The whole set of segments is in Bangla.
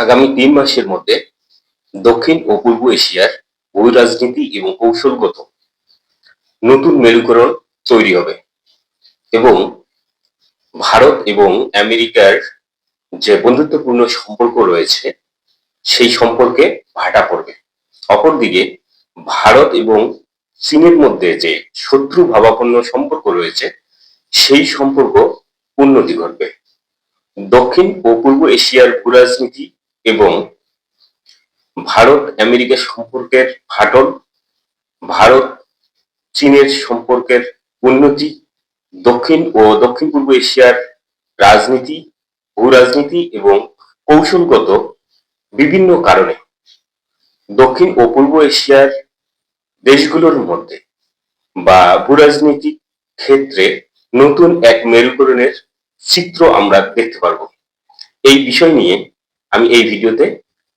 আগামী তিন মাসের মধ্যে দক্ষিণ ও পূর্ব এশিয়ার ভূ রাজনীতি এবং কৌশলগত নতুন মেরুকরণ তৈরি হবে এবং ভারত এবং আমেরিকার যে বন্ধুত্বপূর্ণ সম্পর্ক রয়েছে, সেই সম্পর্কে ভাটা পড়বে। অপরদিকে, ভারত এবং চীনের মধ্যে যে শত্রু ভাবাপন্ন সম্পর্ক রয়েছে, সেই সম্পর্ক উন্নতি ঘটবে। দক্ষিণ ও পূর্ব এশিয়ার ভূরাজনীতি এবং ভারত আমেরিকা সম্পর্কের ফাটল, ভারত চীনের সম্পর্কের উন্নতি, দক্ষিণ ও দক্ষিণ পূর্ব এশিয়ার রাজনীতি ভূ রাজনীতি এবং কৌশলগত বিভিন্ন কারণে দক্ষিণ ও পূর্ব এশিয়ার দেশগুলোর মধ্যে বা ভূরাজনৈতিক ক্ষেত্রে নতুন এক মেরুকরণের চিত্র আমরা দেখতে পারব। এই বিষয় নিয়ে আমি এই ভিডিওতে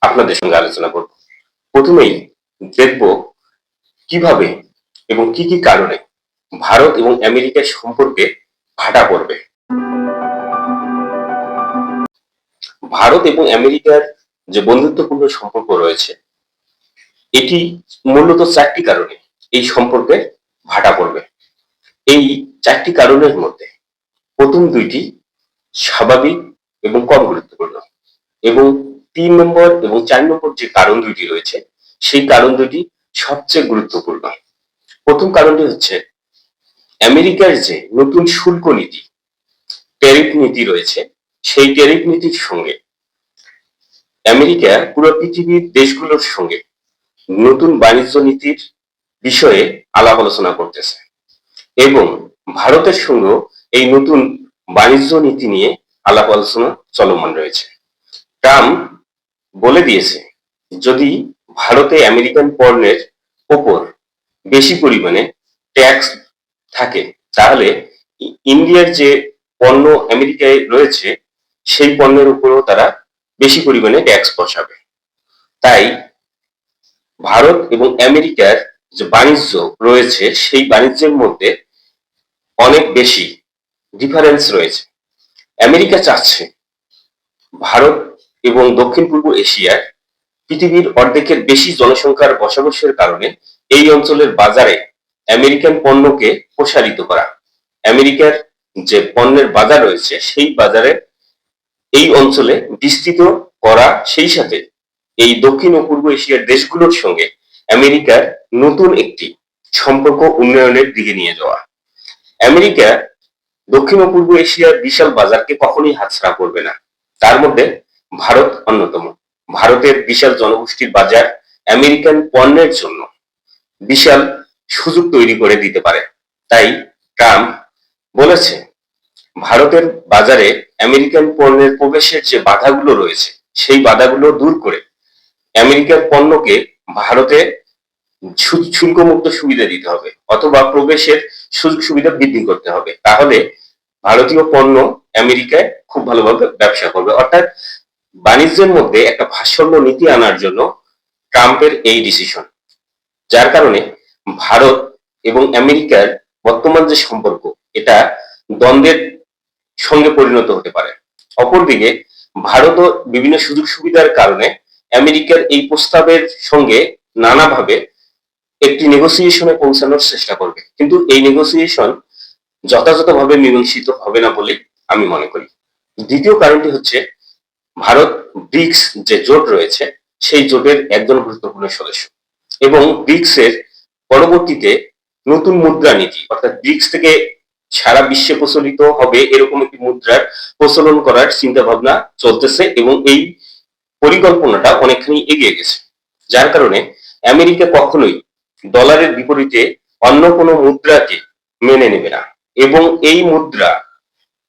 আপনাদের সঙ্গে আলোচনা করব। প্রথমেই দেখব কীভাবে এবং কি কি কারণে ভারত এবং আমেরিকার সম্পর্কে ভাটা পড়বে। ভারত এবং আমেরিকার যে বন্ধুত্বপূর্ণ সম্পর্ক রয়েছে, এটি মূলত চারটি কারণে এই সম্পর্কে ভাটা পড়বে। এই চারটি কারণের মধ্যে প্রথম দুইটি স্বাভাবিক এবং কম গুরুত্বপূর্ণ এবং তিন নম্বর এবং চার নম্বর যে কারণ দুইটি রয়েছে, সেই কারণ দুটি সবচেয়ে গুরুত্বপূর্ণ। প্রথম কারণটি হচ্ছে, আমেরিকার যে নতুন শুল্ক নীতি ট্যারিফ নীতি রয়েছে, সেই ট্যারিফ নীতির সঙ্গে আমেরিকা পুরো পৃথিবীর দেশগুলোর সঙ্গে নতুন বাণিজ্য নীতির বিষয়ে আলাপ আলোচনা করতেছে এবং ভারতের সঙ্গেও এই নতুন বাণিজ্য নীতি নিয়ে আলাপ আলোচনা চলমান রয়েছে। ট্রাম্প বলে দিয়েছে যদি ভারতে আমেরিকান পণ্যের ওপর বেশি পরিমাণে ট্যাক্স থাকে, তাহলে ইন্ডিয়ার যে পণ্য আমেরিকায় রয়েছে, সেই পণ্যের উপরও তারা বেশি পরিমাণে ট্যাক্স বসাবে। তাই ভারত এবং আমেরিকার যে বাণিজ্য রয়েছে, সেই বাণিজ্যের মধ্যে অনেক বেশি ডিফারেন্স রয়েছে। আমেরিকা চাচ্ছে ভারত এবং দক্ষিণ পূর্ব এশিয়ার পৃথিবীর অর্ধেকের বেশি জনসংখ্যার বসবাসের কারণে এই অঞ্চলের বাজারে আমেরিকান পণ্যকে প্রসারিত করা। আমেরিকার যে পণ্যের বাজার রয়েছে, সেই বাজারে এই অঞ্চলে বিস্তৃত করা, সেই সাথে এই দক্ষিণ ও পূর্ব এশিয়ার দেশগুলোর সঙ্গে আমেরিকার নতুন একটি সম্পর্ক উন্নয়নের দিকে নিয়ে যাওয়া। আমেরিকা দক্ষিণ ও পূর্ব এশিয়ার বিশাল বাজারকে কখনোই হাতছাড়া করবে না। তার মধ্যে ভারত অন্যতম। ভারতের বিশাল জনগোষ্ঠীর বাজার আমেরিকান পণ্যের জন্য বিশাল সুযোগ তৈরি করে দিতে পারে। তাই ট্রাম্প বলেছে ভারতের বাজারে আমেরিকান পণ্যের প্রবেশের যে বাধাগুলো রয়েছে, সেই বাধাগুলো দূর করে আমেরিকার পণ্যকে ভারতে শুল্কমুক্ত সুবিধা দিতে হবে অথবা প্রবেশের সুযোগ সুবিধা বৃদ্ধি করতে হবে। তাহলে ভারতীয় পণ্য আমেরিকায় খুব ভালোভাবে ব্যবসা করবে। অর্থাৎ বাণিজ্যের মধ্যে একটা ভারসাম্য নীতি আনার জন্য ট্রাম্পের এই ডিসিশন যার কারণে ভারত এবং আমেরিকার বর্তমান যে সম্পর্ক, এটা দ্বন্দ্বের সঙ্গে পরিণত হতে পারে। অপরদিকে, ভারতও বিভিন্ন সুযোগ সুবিধার কারণে আমেরিকার এই প্রস্তাবের সঙ্গে নানাভাবে একটি নেগোসিয়েশনে পৌঁছানোর চেষ্টা করবে। কিন্তু এই নেগোসিয়েশন যথাযথভাবে মীমাংসিত হবে না বলে আমি মনে করি। দ্বিতীয় কারণটি হচ্ছে ভারত ব্রিক্স যে জোট রয়েছে, সেই জোটের একজন গুরুত্বপূর্ণ সদস্য। এবং ব্রিক্স এর পরবর্তীতে নতুন মুদ্রা নীতি, অর্থাৎ ব্রিক্স থেকে সারা বিশ্বে প্রচলিত হবে এরকম একটি মুদ্রার প্রচলন করার চিন্তা ভাবনা চলতেছে এবং এই পরিকল্পনাটা অনেকখানি এগিয়ে গেছে। যার কারণে আমেরিকা কখনোই ডলারের বিপরীতে অন্য কোনো মুদ্রাকে মেনে নেবে না। এবং এই মুদ্রা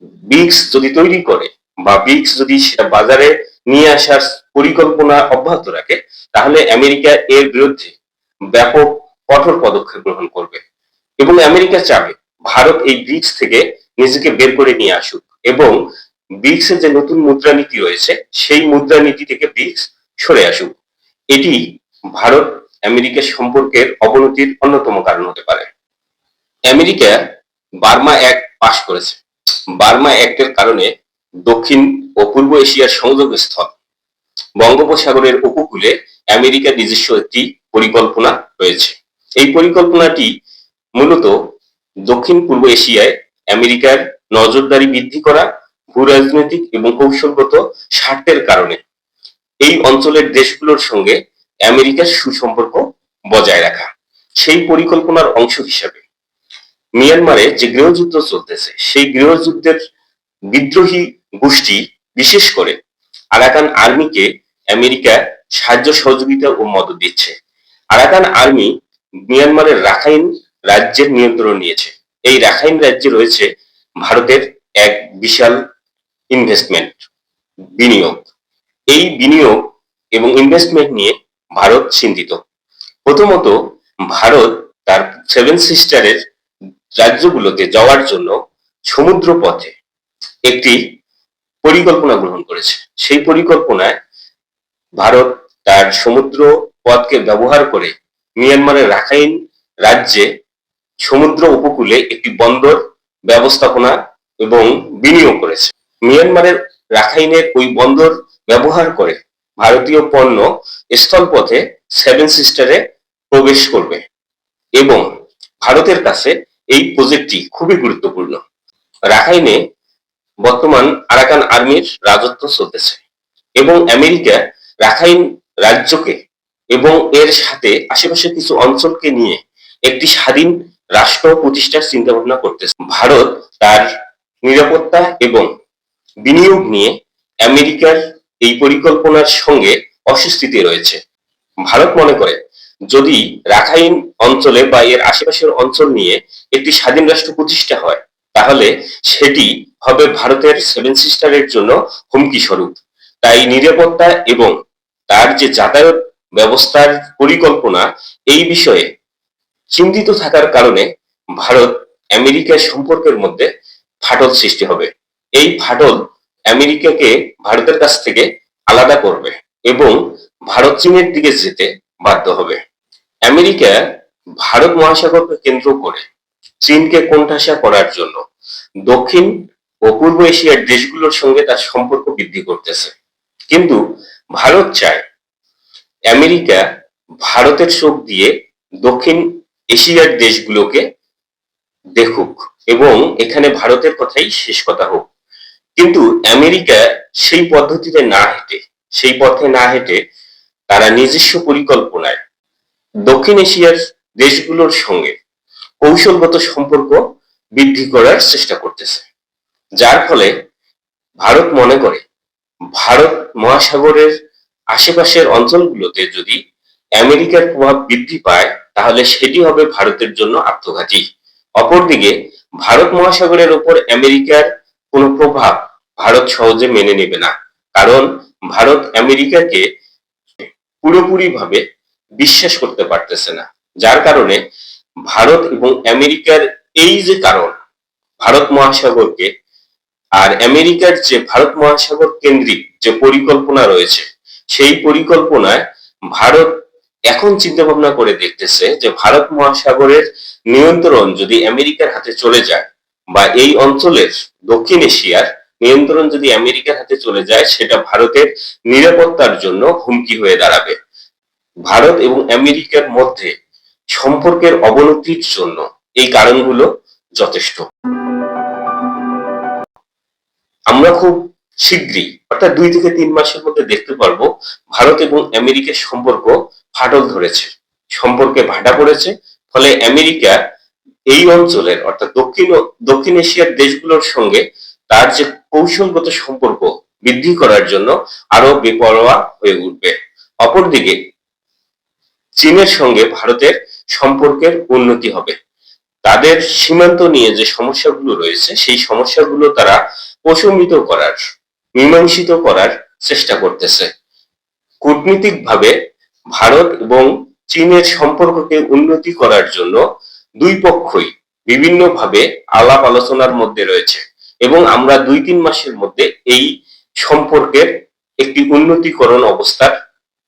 ব্রিক্স যদি তৈরি করে বা ব্রিক্স যদি সেটা বাজারে নিয়ে আসার পরিকল্পনা অব্যাহত রাখে, তাহলে আমেরিকা এর বিরুদ্ধে ব্যাপক কঠোর পদক্ষেপ গ্রহণ করবে। এবং আমেরিকা চাবে ভারত এই ব্রিক্স থেকে নিজেকে বের করে নিয়ে আসুক। এবং ব্রিক্স এর যে নতুন মুদ্রানীতি রয়েছে, সেই মুদ্রানীতি থেকে ব্রিক্স সরে আসুক। এটি ভারত আমেরিকা সম্পর্কের অবনতির অন্যতম কারণ হতে পারে। আমেরিকা বার্মা অ্যাক্ট পাশ করেছে। বার্মা অ্যাক্টের কারণে দক্ষিণ ও পূর্ব এশিয়ার সংযোগ স্থল। বঙ্গোপসাগরের উপকূলে আমেরিকার নিজস্ব একটি পরিকল্পনা রয়েছে। এই পরিকল্পনাটি মূলত দক্ষিণ পূর্ব এশিয়ায় আমেরিকার নজরদারি বৃদ্ধি করা, ভূ রাজনৈতিক এবং কৌশলগত স্বার্থের কারণে এই অঞ্চলের দেশগুলোর সঙ্গে আমেরিকার সুসম্পর্ক বজায় রাখা। সেই পরিকল্পনার অংশ হিসাবে মিয়ানমারে যে গৃহযুদ্ধ চলতেছে, সেই গৃহযুদ্ধের বিদ্রোহী গোষ্ঠী বিশেষ করে আরাকান আর্মিকে আমেরিকা সাহায্য সহযোগিতা ও মদত দিচ্ছে। আরাকান আর্মি মিয়ানমারের রাখাইন রাজ্যের নিয়ন্ত্রণ নিয়েছে। এই রাখাইন রাজ্যে রয়েছে ভারতের এক বিশাল ইনভেস্টমেন্ট বিনিয়োগ। এই বিনিয়োগ এবং ইনভেস্টমেন্ট নিয়ে ভারত চিন্তিত। প্রথমত, ভারত তার সেভেন সিস্টারের রাজ্যগুলোতে যাওয়ার জন্য সমুদ্র পথে একটি পরিকল্পনা গ্রহণ করেছে। সেই পরিকল্পনায় ভারত তার সমুদ্র পথকে ব্যবহার করে মিয়ানমারের রাখাইন রাজ্যে সমুদ্র উপকূলে একটি বন্দর ব্যবস্থাপনা এবং বিনিয়োগ করেছে। মিয়ানমারের রাখাইনের ওই বন্দর ব্যবহার করে ভারতীয় পণ্য স্থলপথে সেভেন সিস্টারে প্রবেশ করবে এবং ভারতের কাছে এই প্রজেক্টটি খুবই গুরুত্বপূর্ণ। রাখাইনে বর্তমান আরাকান আর্মির রাজত্ব চলতেছে এবং আমেরিকা রাখাইন রাজ্যকে এবং এর সাথে আশেপাশে কিছু অঞ্চলকে নিয়ে একটি স্বাধীন রাষ্ট্র প্রতিষ্ঠার চিন্তা ভাবনা করতেছে। ভারত তার নিরাপত্তা এবং বিনিয়োগ নিয়ে আমেরিকার এই পরিকল্পনার সঙ্গে অস্বস্তিতে রয়েছে। ভারত মনে করে, যদি রাখাইন অঞ্চলে বা এর আশেপাশের অঞ্চল নিয়ে একটি স্বাধীন রাষ্ট্র প্রতিষ্ঠা হয় তাহলে সেটি হবে ভারতের সেভেন সিস্টারের জন্য হুমকি স্বরূপ। তাই নিরাপত্তা এবং তার যে যাতায়াত ব্যবস্থার পরিকল্পনা, এই বিষয়ে চিন্তিত থাকার কারণে ভারত আমেরিকার সম্পর্কের মধ্যে ফাটল সৃষ্টি হবে। এই ফাটল আমেরিকাকে ভারতের কাছ থেকে আলাদা করবে এবং ভারত চীনের দিকে যেতে বাধ্য হবে। আমেরিকা ভারত মহাসাগরকে কেন্দ্র করে চীনকে কোণঠাসা করার জন্য। দক্ষিণ ও পূর্ব এশিয়ার দেশগুলোর সঙ্গে তার সম্পর্ক বৃদ্ধি করতেছে। কিন্তু ভারত চায় আমেরিকা ভারতের চোখ দিয়ে দক্ষিণ এশিয়ার দেশগুলোকে দেখুক এবং এখানে ভারতের কথাই শেষ কথা হোক। কিন্তু আমেরিকা সেই পদ্ধতিতে না হেঁটে, সেই পথে না হেঁটে তারা নিজস্ব পরিকল্পনায় দক্ষিণ এশিয়ার দেশগুলোর সঙ্গে কৌশলগত সম্পর্ক বৃদ্ধি করার চেষ্টা করতেছে। যার ফলে ভারত মনে করে, ভারত মহাসাগরের আশেপাশের অঞ্চলগুলোতে যদি আমেরিকার প্রভাব বৃদ্ধি পায়, তাহলে সেটি হবে ভারতের জন্য আত্মঘাতী। অপরদিকে, ভারত মহাসাগরের উপর আমেরিকার কোনো প্রভাব ভারত সহজে মেনে নেবে না। কারণ ভারত আমেরিকাকে পুরোপুরি ভাবে বিশ্বাস করতে পারতেছে না। যার কারণে ভারত এবং আমেরিকার এই যে কারণ, ভারত মহাসাগরকে আর আমেরিকার যে ভারত মহাসাগর কেন্দ্রিক যে পরিকল্পনা রয়েছে, সেই পরিকল্পনায় ভারত এখন চিন্তা ভাবনা করে দেখতেছে যে ভারত মহাসাগরের নিয়ন্ত্রণ যদি আমেরিকার হাতে চলে যায় বা এই অঞ্চলের দক্ষিণ এশিয়ার নিয়ন্ত্রণ যদি আমেরিকার হাতে চলে যায়, সেটা ভারতের নিরাপত্তার জন্য হুমকি হয়ে দাঁড়াবে। ভারত এবং আমেরিকার মধ্যে সম্পর্কের অবনতির জন্য এই কারণগুলো যথেষ্ট। আমরা খুব শীঘ্রই, অর্থাৎ দুই থেকে তিন মাসের মধ্যে দেখতে পারব ভারত এবং আমেরিকার সম্পর্ক ফাটল ধরেছে, সম্পর্কে ভাটা পড়েছে, ফলে আমেরিকা এই অঞ্চলের, অর্থাৎ দক্ষিণ দক্ষিণ এশিয়ার দেশগুলোর সঙ্গে তার যে কৌশলগত সম্পর্ক বৃদ্ধি করার জন্য আরও বেপরোয়া হয়ে উঠবে। অপরদিকে, চীনের সঙ্গে ভারতের সম্পর্কের উন্নতি হবে। তাদের সীমান্ত নিয়ে যে সমস্যাগুলো রয়েছে, সেই সমস্যাগুলো তারা প্রশমিত করার, মীমাংসিত করার চেষ্টা করতেছে। কূটনীতিকভাবে ভারত এবং চীনের সম্পর্ককে উন্নতি করার জন্য দুই পক্ষই বিভিন্নভাবে আলাপ আলোচনার মধ্যে রয়েছে এবং আমরা দুই তিন মাসের মধ্যে এই সম্পর্কের একটি উন্নতিকরণ অবস্থার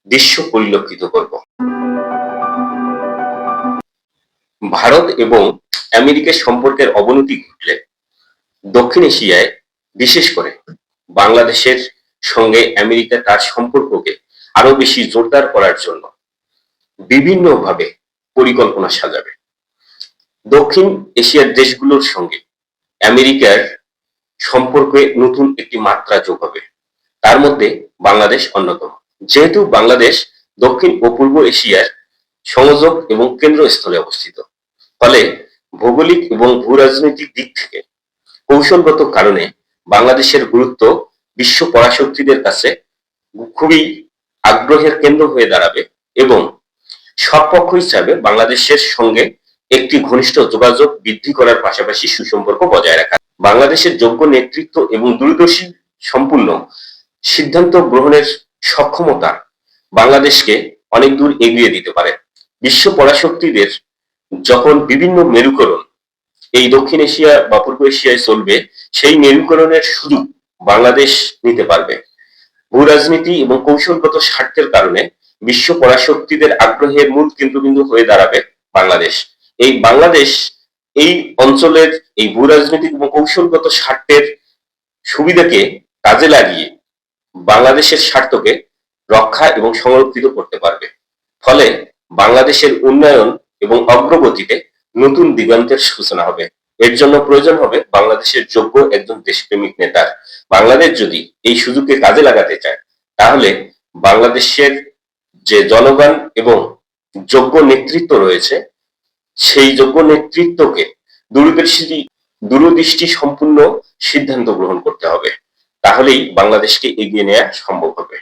দৃশ্য পরিলক্ষিত করব। ভারত এবং আমেরিকার সম্পর্কের অবনতি ঘটলে দক্ষিণ এশিয়ায়, বিশেষ করে বাংলাদেশের সঙ্গে আমেরিকা তার সম্পর্ককে আরও বেশি জোরদার করার জন্য বিভিন্নভাবে পরিকল্পনা সাজাবে। দক্ষিণ এশিয়ার দেশগুলোর সঙ্গে আমেরিকার সম্পর্কে নতুন একটি মাত্রা যোগ হবে। তার মধ্যে বাংলাদেশ অন্যতম। যেহেতু বাংলাদেশ দক্ষিণ ও পূর্ব এশিয়ার সংযোগ এবং কেন্দ্রস্থলে অবস্থিত। ফলে ভৌগোলিক এবং ভূরাজনৈতিক দিক থেকে কৌশলগত কারণে বাংলাদেশের গুরুত্ব বিশ্ব পরাশক্তিদের কাছে খুবই আগ্রহের কেন্দ্র হয়ে দাঁড়াবে এবং সব পক্ষই চাইবে বাংলাদেশের সঙ্গে একটি ঘনিষ্ঠ যোগাযোগ বৃদ্ধি করার পাশাপাশি সুসম্পর্ক বজায় রাখা। বাংলাদেশের যোগ্য নেতৃত্ব এবং দূরদর্শী সম্পূর্ণ সিদ্ধান্ত গ্রহণের সক্ষমতা বাংলাদেশকে অনেক দূর এগিয়ে দিতে পারে। বিশ্ব পরাশক্তিদের যখন বিভিন্ন মেরুকরণ এই দক্ষিণ এশিয়া বা পূর্ব এশিয়ায় চলবে, সেই মেরুকরণের সুযোগ বাংলাদেশ নিতে পারবে। ভূ রাজনীতি এবং কৌশলগত স্বার্থের কারণে বিশ্ব পরাশক্তিদের আগ্রহের মূল কেন্দ্রবিন্দু হয়ে দাঁড়াবে বাংলাদেশ। এই বাংলাদেশ এই অঞ্চলের এই ভূ রাজনৈতিক এবং কৌশলগত স্বার্থের সুবিধাকে কাজে লাগিয়ে বাংলাদেশের স্বার্থকে রক্ষা এবং সংরক্ষিত করতে পারবে। ফলে বাংলাদেশের উন্নয়ন এবং অগ্রগতিতে নতুন দিগন্তের সূচনা হবে। এর জন্য প্রয়োজন হবে বাংলাদেশের যোগ্য একজন দেশপ্রেমিক নেতার। বাংলাদেশ যদি এই সুযোগকে কাজে লাগাতে চায়, তাহলে বাংলাদেশের যে জনগণ এবং যোগ্য নেতৃত্ব রয়েছে, সেই যোগ্য নেতৃত্বকে দূরদর্শী দূরদৃষ্টি সম্পূর্ণ সিদ্ধান্ত গ্রহণ করতে হবে। তাহলেই বাংলাদেশকে এগিয়ে নেওয়া সম্ভব হবে।